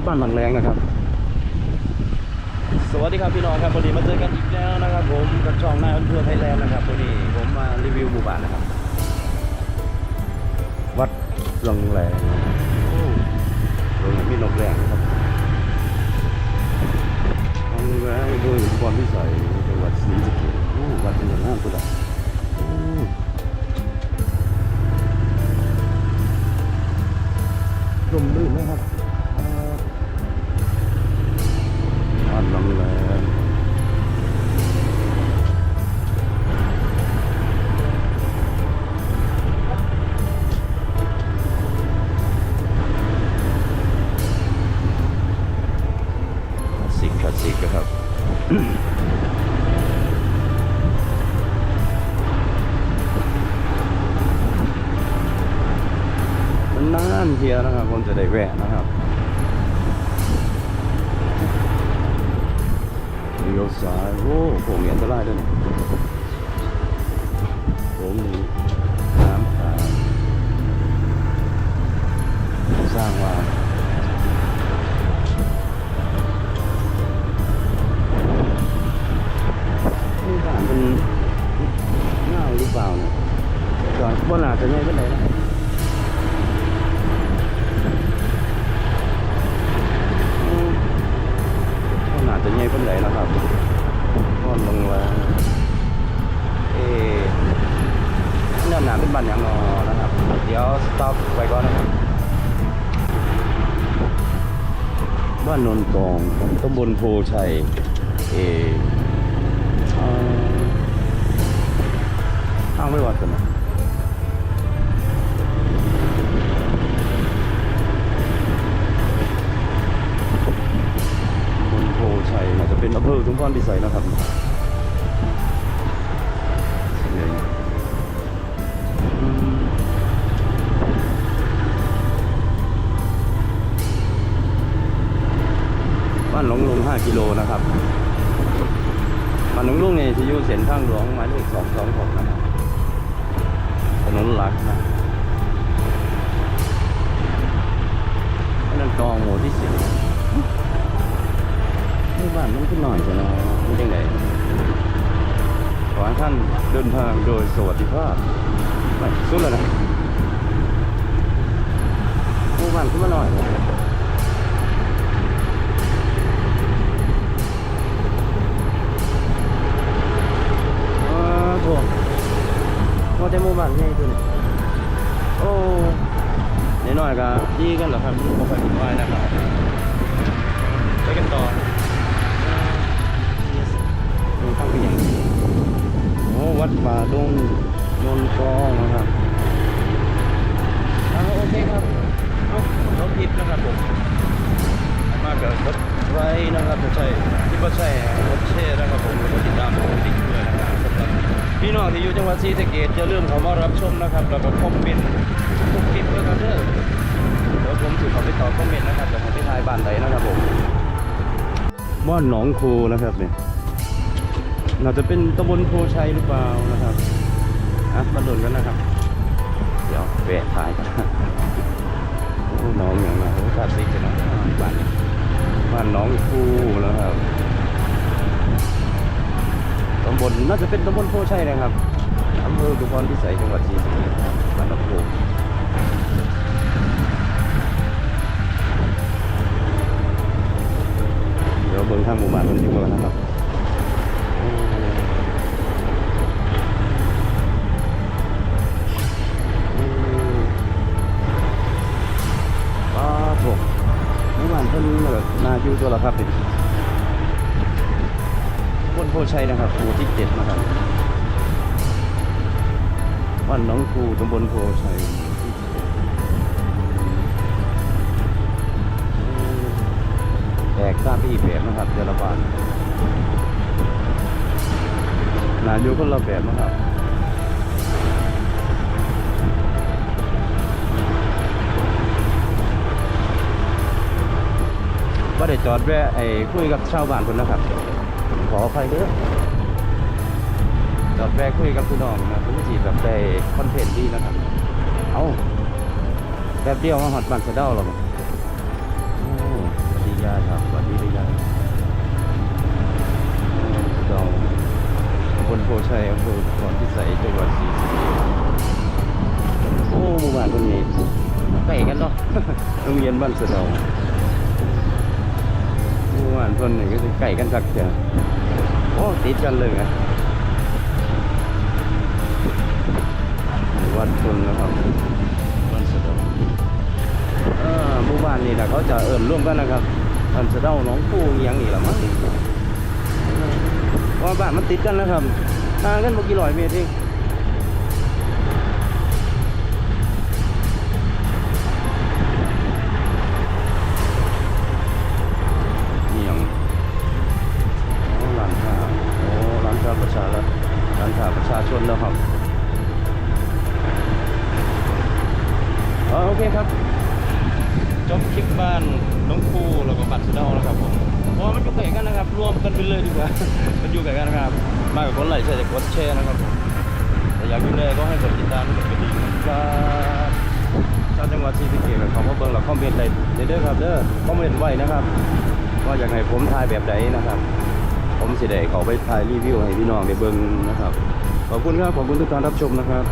ดบ้านบางแรงนะครับ สวัสดีครับพี่น้องครับวันนี้มาเจอกันอีกแล้วนะครับ ผมกับช่องนายอันทัวร์ไทยแลนด์นะครับวันนี้ผมมารีวิวหมู่บ้านนะครับ วัดลังแรงโอ้โรงมีนกแรงนะครับลังแรงโดยความพิสัยจังหวัดศรีาสิกคลาสสิกนะครับมันนานเทียนะครับคนจะได้แวะนะครับเลี้ยวซ้ายโอ้โหเมียนตรายด้วยนี่โค้งนี้น้ำขาสร้างว่า ต็อปไว้ก่อนนะครับบ้านนนกองตำบลโพชัย เออเอ่อข้างไม่วัดกันนะ 5 กิโลนะครับมันนุ่งลุงเนี่ยที่อยู่เส้นทางหลวงหมายเลขสองสองหกนะครับถนนหลักนะนั่นกองหมู่ที่สิบนี่บ้านมันขึ้นหน่อยจะเนาะมันยังไงขอให้ท่านเดินทางโดยสวัสดิภาพไม่สุดแล้วนะหมู่บ้านขึ้นมาหน่อยนะ หมู่บ้านใหญ่ตัวนี้โอ้นิดหน่อยก็ดีกันเหรอครับบ่ค่อยวุ่นวายนะครับไปกันต่อดูข้างไปอย่างโอ้วัดป่าดงนนกองนะครับอ่าโอเคครับเอ้ารถผิดนะครับผมมากเกับรถไรนะครับไม่ใช่ที่ว่าใช่ พี่น้องที่อยู่จังหวัดศรีสะเกษจะเริ่าลืมเขามารับชมนะครับแล้วก็คอมเมนต์ทุกคลิปด้วยครับเด้อเดี๋ยวผมถือเขาไปตอบคอมเมนต์นะครับเดี๋ยวผมไปทายบ้านใดนะครับผมบ้านหนองคูนะครับเนี่ยน่าจะเป็นตำบลโพชัยหรือเปล่านะครับอะมาดุนกันนะครับ เดี๋ยวแวะถ่ายกันโอ้น้องอย่างไรโอ้คลาสสิกเลยนะบ้านนี้บ้านหน้องคู น่าจะเป็นตำบลโพชัยนะครับอำเภอกุพรพิสัยจังหวัดศรีสะเกษครับบ้านหน้องคูเดี๋ยวเบิ่งทางหมู่บ้านมันอยู่กันนะครับโอ้อืมป้าโถหมู่บ้านเพิ่นแบบนาอยู่ตัวละครับเป็นบน โพชัยนะครับหมู่ที่เจ็ดนะครับบ้านน้องครูตำบลโพชัยแตกตามไปอีกแบบนะครับแต่ละบ้านนายู่คนละแบบนะครับว่าได้จอดแวะไอ้คุยกับชาวบ้านคนนะครับ ขออภัยเด้อจอดแวะคุยกับพี่น้องนะผมจีแบบได้คอนเทนต์ดีนะครับ เอาแบบเดียวมาหอดบ้านเสะเด้าหรอกโอ้ยายครับสวัสดีเลยยายเราบนโพชัยอำเภอขอนพิสัยจังหวัดศรีสะเกษโอ้หมู่บ้านคนนี้ใกล้กันเนาะโรงเรียนบ้านสะเดาหมู่บ้านคนนี้ก็สิใกล้กันคักเจ้ะ อ้ติดกันเลยนะวัดชนนะครับบ้านสะเดาหมู่บ้านนี่นะเขาจะเอิ่นร่วมกันนะครับวันสะเดาหนองปูอหยังนี่ละมั้งว่าบ้านมันติดกันนะครับห่างกันบ่กี่ร้อยเมตรเอง อ๋อโอเคครับ จบคลิปบ้านน้องครูแล้วก็บัตรสะเดาแล้วครับผมเพราะมันอยู่ใกลกันนะครับ รวมกันไปเลยดีกว่า มันอยู่ใกลกันนะครับ มากกว่าคนไหลใช่จะกดแชร์นะครับผมแต่อยากดูแลก็ให้กดติดตามกดกระดิ่งนะครับชาวจังหวัดศรีสะเกษกับเขามเบิ่งแล้วคอมเมนต์ได้เด้อครับเด้อคอมเมนต์ไว้นะครับว่าอยากให้ผมถ่ายแบบใดนะครับ ผมสิได้ขาไปถ่ายรีวิวให้พี่น้องได้เบิ่งนะครับขอบคุณครับขอบคุณทุกท่านรับชมนะครับ